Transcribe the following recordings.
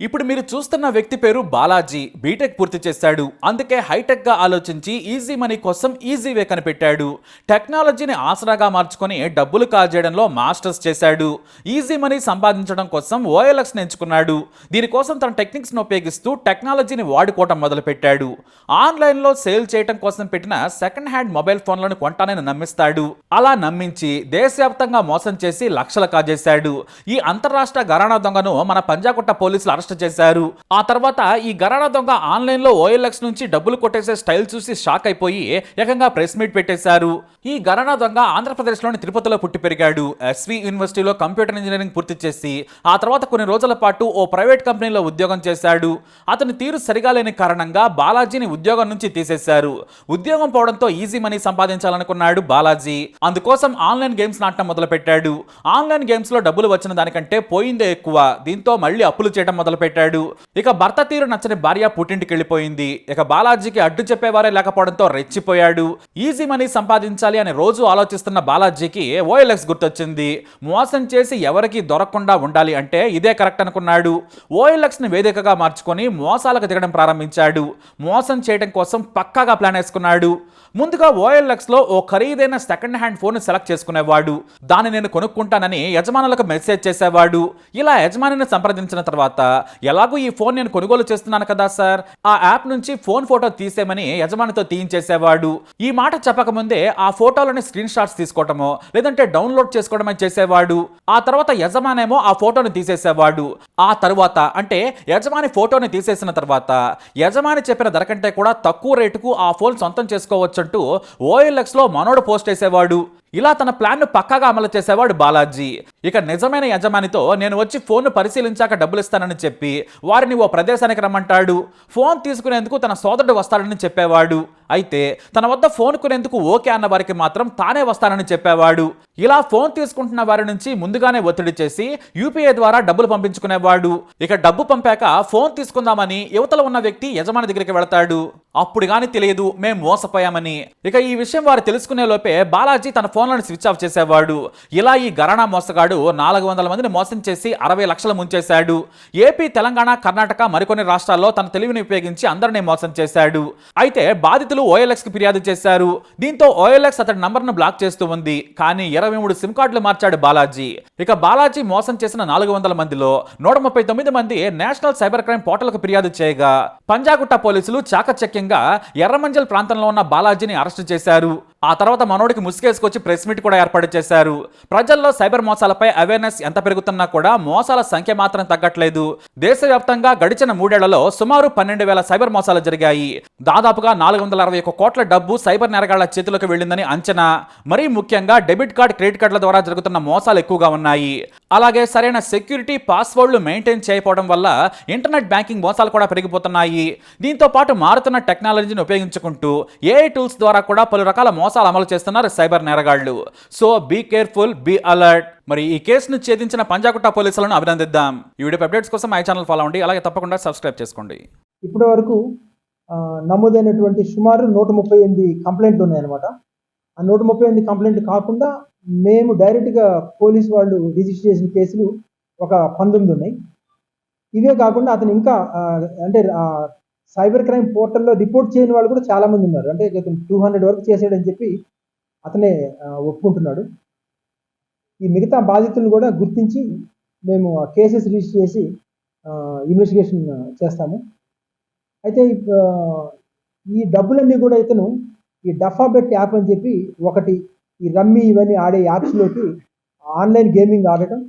ఇప్పుడు మీరు చూస్తున్న వ్యక్తి పేరు బాలాజీ. బీటెక్ పూర్తి చేశాడు. అందుకే హైటెక్గా ఆలోచించి ఈజీ మనీ కోసం ఈజీ వే కనిపెట్టాడు. టెక్నాలజీని ఆసరాగా మార్చుకొని డబ్బులు కాజేయడంలో మాస్టర్స్ చేశాడు. ఈజీ మనీ సంపాదించడం కోసం ఓఎల్ఎక్స్ ఎంచుకున్నాడు దీనికోసం తన టెక్నిక్స్ను ఉపయోగిస్తూ టెక్నాలజీని వాడుకోవటం మొదలుపెట్టాడు. ఆన్లైన్లో సేల్ చేయడం కోసం పెట్టిన సెకండ్ హ్యాండ్ మొబైల్ ఫోన్లను కొంటానని నమ్మిస్తాడు. అలా నమ్మించి దేశవ్యాప్తంగా మోసం చేసి లక్షలు కాజేశాడు. ఈ అంతరాష్ట్ర గరాణా దొంగను మన పంజాగుట్ట పోలీసులు అరెస్ట్ చేశారు. ఆ తర్వాత ఈ గరాణా దొంగ ఆన్లైన్లో ఓఎల్ఎక్స్ నుంచి డబ్బులు కొట్టేసే స్టైల్ చూసి షాక్ అయిపోయి ఏకంగా ప్రెస్ మీట్ పెట్టేశారు. ఈ గరాణా దొంగ ఆంధ్రప్రదేశ్లోని తిరుపతిలో పుట్టి పెరిగాడు. ఎస్వి యూనివర్సిటీలో కంప్యూటర్ ఇంజనీరింగ్ పూర్తి చేసి ఆ తర్వాత కొన్ని రోజుల పాటు ఓ ప్రైవేట్ కంపెనీలో ఉద్యోగం చేశాడు. అతని తీరు సరిగా లేని కారణంగా బాలాజీని ఉద్యోగం నుంచి తీసేశారు. ఉద్యోగం పోవడంతో ఈజీ మనీ సంపాదించాలనుకున్నాడు బాలాజీ. అందుకోసం ఆన్లైన్ గేమ్స్ నాటడం మొదలుపెట్టాడు. ఆన్లైన్ గేమ్స్లో డబ్బులు వచ్చిన దానికంటే పోయిందే ఎక్కువ. దీంతో మళ్ళీ అప్పులు చేయడం మొదలు మొదలుపెట్టాడు. ఇక భర్త తీరు నచ్చని భార్య పుట్టింటికి వెళ్ళిపోయింది ఇక బాలాజీకి అడ్డు చెప్పేవారే లేకపోవడంతో రెచ్చిపోయాడు. ఈజీ మనీ సంపాదించాలి అని రోజు ఆలోచిస్తున్న బాలాజీకి ఓఎల్ఎక్స్ గుర్తొచ్చింది? మోసం చేసి ఎవరికి దొరకకుండా ఉండాలి అంటే ఇదే కరెక్ట్ అనుకున్నాడు. ఓఎల్ఎక్స్ని వేదికగా మార్చుకొని మోసాలకు దిగడం ప్రారంభించాడు. మోసం చేయడం కోసం పక్కాగా ప్లాన్ వేసుకున్నాడు. ముందుగా ఓఎల్ఎక్స్లో ఓ ఖరీదైన సెకండ్ హ్యాండ్ ఫోన్ సెలెక్ట్ చేసుకునేవాడు. దాన్ని నేను కొనుక్కుంటానని యజమానులకు మెసేజ్ చేసేవాడు. ఇలా యజమానిని సంప్రదించిన తర్వాత ఎలాగో ఈ ఫోన్ నేను కొనుగోలు చేస్తున్నాను కదా సార్? ఆ యాప్ నుంచి ఫోన్ ఫోటో తీసేమని యజమానితో తీయించేసేవాడు. ఈ మాట చెప్పకముందే ఆ ఫోటోలని స్క్రీన్ షాట్స్ తీసుకోవటమో లేదంటే డౌన్లోడ్ చేసుకోవడమో చేసేవాడు. ఆ తర్వాత యజమానేమో ఆ ఫోటోని తీసేసేవాడు. ఆ తరువాత అంటే యజమాని ఫోటోని తీసేసిన తర్వాత యజమాని చెప్పిన ధర కంటే కూడా తక్కువ రేటుకు ఆ ఫోన్ సొంతం చేసుకోవచ్చంటూ ఓఎల్ఎక్స్లో మనోడు పోస్ట్ చేసేవాడు. ఇలా తన ప్లాన్ను పక్కాగా అమలు చేసేవాడు బాలాజీ. ఇక నిజమైన యజమానితో నేను వచ్చి ఫోన్ను పరిశీలించాక డబ్బులు ఇస్తానని చెప్పి వారిని ఓ ప్రదేశానికి రమ్మంటాడు. ఫోన్ తీసుకునేందుకు తన సోదరుడు వస్తాడని చెప్పేవాడు. అయితే తన వద్ద ఫోన్ కొనేందుకు ఓకే అన్న వారికి మాత్రం తానే వస్తానని చెప్పేవాడు. ఇలా ఫోన్ తీసుకుంటున్న వారి నుంచి ముందుగానే ఒత్తిడి చేసి యూపీఐ ద్వారా డబ్బులు పంపించుకునేవాడు. ఇక డబ్బు పంపాక ఫోన్ తీసుకుందామని యువతలో ఉన్న వ్యక్తి యజమాని దగ్గరికి వెళతాడు. అప్పుడు గాని తెలియదు మేం మోసపోయామని. ఇక ఈ విషయం వారు తెలుసుకునే లోపే బాలాజీ తన ఫోన్లను స్విచ్ ఆఫ్ చేసేవాడు. ఇలా ఈ గరాణా మోసగాడు నాలుగు వందల మందిని మోసం చేసి అరవై లక్షలు ముంచేశాడు. ఏపీ తెలంగాణ కర్ణాటక మరికొన్ని రాష్ట్రాల్లో తన తెలివిని ఉపయోగించి అందరినీ మోసం చేశాడు. అయితే బాధితులు ఓఎల్ఎక్స్కి ఫిర్యాదు చేశారు. దీంతో ఓఎల్ఎక్స్ అతడి నంబర్ను బ్లాక్ చేస్తూ ఉంది. కానీ ఇరవై మూడు సిమ్ కార్డులు మార్చాడు బాలాజీ. ఇక బాలాజీ మోసం చేసిన నాలుగు వందల మందిలో నూట ముప్పై తొమ్మిది మంది నేషనల్ సైబర్ క్రైమ్ పోర్టల్కు ఫిర్యాదు చేయగా పంజాగుట్ట పోలీసులు చాకచక్యంగా ఎర్రమంజల్ ప్రాంతంలో ఉన్న బాలాజీని అరెస్టు చేశారు. ఆ తర్వాత మనోడికి ముసుగేసుకొచ్చి ప్రెస్ మీట్ కూడా ఏర్పాటు చేశారు. ప్రజల్లో సైబర్ మోసాలపై అవేర్నెస్ ఎంత పెరుగుతున్నా కూడా మోసాల సంఖ్య మాత్రం తగ్గట్లేదు. దేశవ్యాప్తంగా గడిచిన మూడేళ్ళలో సుమారు పన్నెండు వేల సైబర్ మోసాలు జరిగాయి. దాదాపుగా నాలుగు వందల అరవై ఒక కోట్ల డబ్బు సైబర్ నేరగాళ్ళ చేతిలోకి వెళ్ళిందని అంచనా. మరీ ముఖ్యంగా డెబిట్ కార్డ్ క్రెడిట్ కార్డుల ద్వారా జరుగుతున్న మోసాలు ఎక్కువగా ఉన్నాయి. అలాగే సరైన సెక్యూరిటీ పాస్వర్డ్లు మెయింటైన్ చేయకపోవడం వల్ల ఇంటర్నెట్ బ్యాంకింగ్ మోసాలు కూడా పెరిగిపోతున్నాయి. దీంతో పాటు మారుతున్న టెక్నాలజీని ఉపయోగించుకుంటూ ఏఐ టూల్స్ ద్వారా కూడా పలు రకాల మోసాలు అమలు చేస్తున్నారు cyber నేరగాళ్ళు. So be careful be alert మరి ఈ కేసును ఛేదించిన పంజాగుట్ట పోలీసులను అభినందిద్దాం. ఈ వీడియో అప్డేట్స్ కోసం మై ఛానల్ ఫాలో అవ్వండి. అలాగే తప్పకుండా సబ్స్క్రైబ్ చేసుకోండి. ఇప్పటి వరకు నమోదైనటువంటి సుమారు నూట ముప్పై ఎనిమిది కంప్లైంట్లు ఉన్నాయన్నమాట. ఆ నూట ముప్పై ఎనిమిది కంప్లైంట్ కాకుండా మేము డైరెక్ట్గా పోలీస్ వాళ్ళు రిజిస్టర్ చేసిన కేసులు ఒక పంతొమ్మిది ఉన్నాయి. ఇవే కాకుండా అతను ఇంకా అంటే సైబర్ క్రైమ్ పోర్టల్లో రిపోర్ట్ చేయని వాళ్ళు కూడా చాలామంది ఉన్నారు. అంటే అతను టూ హండ్రెడ్ వరకు చేసాడని చెప్పి అతనే ఒప్పుకుంటున్నాడు. ఈ మిగతా బాధితులను కూడా గుర్తించి మేము కేసెస్ రిజిస్టర్ చేసి ఇన్వెస్టిగేషన్ చేస్తాము. అయితే ఈ డబ్బులన్నీ కూడా ఇతను ఈ డఫాబెట్ యాప్ అని చెప్పి ఒకటి ఈ రమ్మీ ఇవన్నీ ఆడే యాప్స్లోకి ఆన్లైన్ గేమింగ్ ఆడటం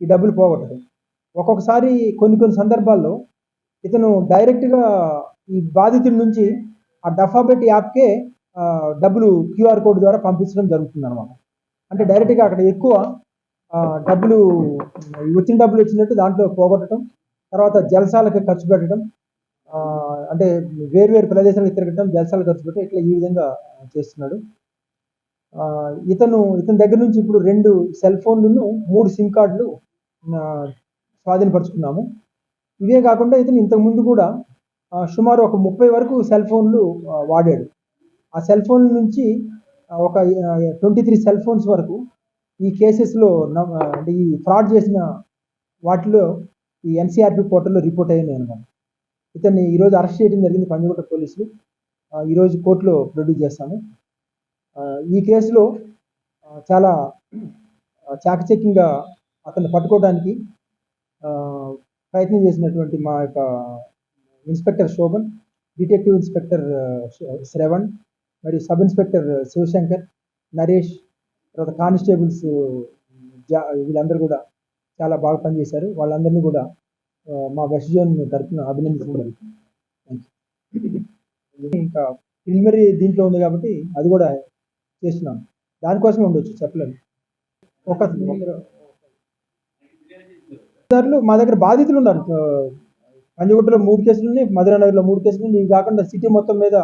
ఈ డబ్బులు పోగొట్టడం. ఒక్కొక్కసారి కొన్ని కొన్ని సందర్భాల్లో ఇతను డైరెక్ట్గా ఈ బాధితుడి నుంచి ఆ డఫాబెట్ యాప్కే డబ్బులు క్యూఆర్ కోడ్ ద్వారా పంపించడం జరుగుతుంది అనమాట అంటే డైరెక్ట్గా అక్కడ ఎక్కువ డబ్బులు వచ్చిన డబ్బులు వచ్చినట్టు దాంట్లో పోగొట్టడం తర్వాత జలసాలకు ఖర్చు పెట్టడం అంటే వేరువేరు ప్రదేశాలకు తిరగటం జలసాలు ఖర్చు పెట్టి ఇట్లా ఈ విధంగా చేస్తున్నాడు. ఇతను ఇతని దగ్గర నుంచి ఇప్పుడు రెండు సెల్ ఫోన్లను మూడు సిమ్ కార్డులు స్వాధీనపరుచుకున్నాము. ఇవే కాకుండా ఇతను ఇంతకుముందు కూడా సుమారు ఒక ముప్పై వరకు సెల్ ఫోన్లు వాడాడు. ఆ సెల్ ఫోన్ నుంచి ఒక ట్వంటీ త్రీ సెల్ ఫోన్స్ వరకు ఈ కేసెస్లో అంటే ఈ ఫ్రాడ్ చేసిన వాటిలో ఈ ఎన్సీఆర్పి పోర్టల్లో రిపోర్ట్ అయ్యింది అనమాట ఇతన్ని ఈరోజు అరెస్ట్ చేయడం జరిగింది పంజగుట్ట పోలీసులు. ఈరోజు కోర్టులో ప్రొడ్యూస్ చేస్తాము. ఈ కేసులో చాలా చాకచక్యంగా అతన్ని పట్టుకోవడానికి ప్రయత్నం చేసినటువంటి మా యొక్క inspector Shobhan detective inspector Shravan మరియు సబ్ ఇన్స్పెక్టర్ శివశంకర్ నరేష్ తర్వాత కానిస్టేబుల్స్ జా వీళ్ళందరూ కూడా చాలా బాగా పనిచేశారు. వాళ్ళందరినీ కూడా మా వెస్ట్ జోన్ తరఫున అభినందించడం ఇంకా ప్రిలిమినరీ దీంట్లో ఉంది కాబట్టి అది కూడా చేస్తున్నాను. దానికోసమే ఉండొచ్చు చెప్పలేము. ఒక సార్లు మా దగ్గర బాధితులు ఉన్నారు. పంజగుట్టలో మూడు కేసులు ఉన్నాయి మధురానగర్లో మూడు కేసులు ఉన్నాయి. ఇవి కాకుండా సిటీ మొత్తం మీద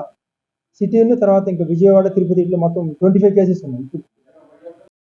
సిటీ తర్వాత ఇంకా విజయవాడ తిరుపతి ఇట్లా మొత్తం ట్వంటీ ఫైవ్ కేసెస్ ఉన్నాయి. ఇప్పుడు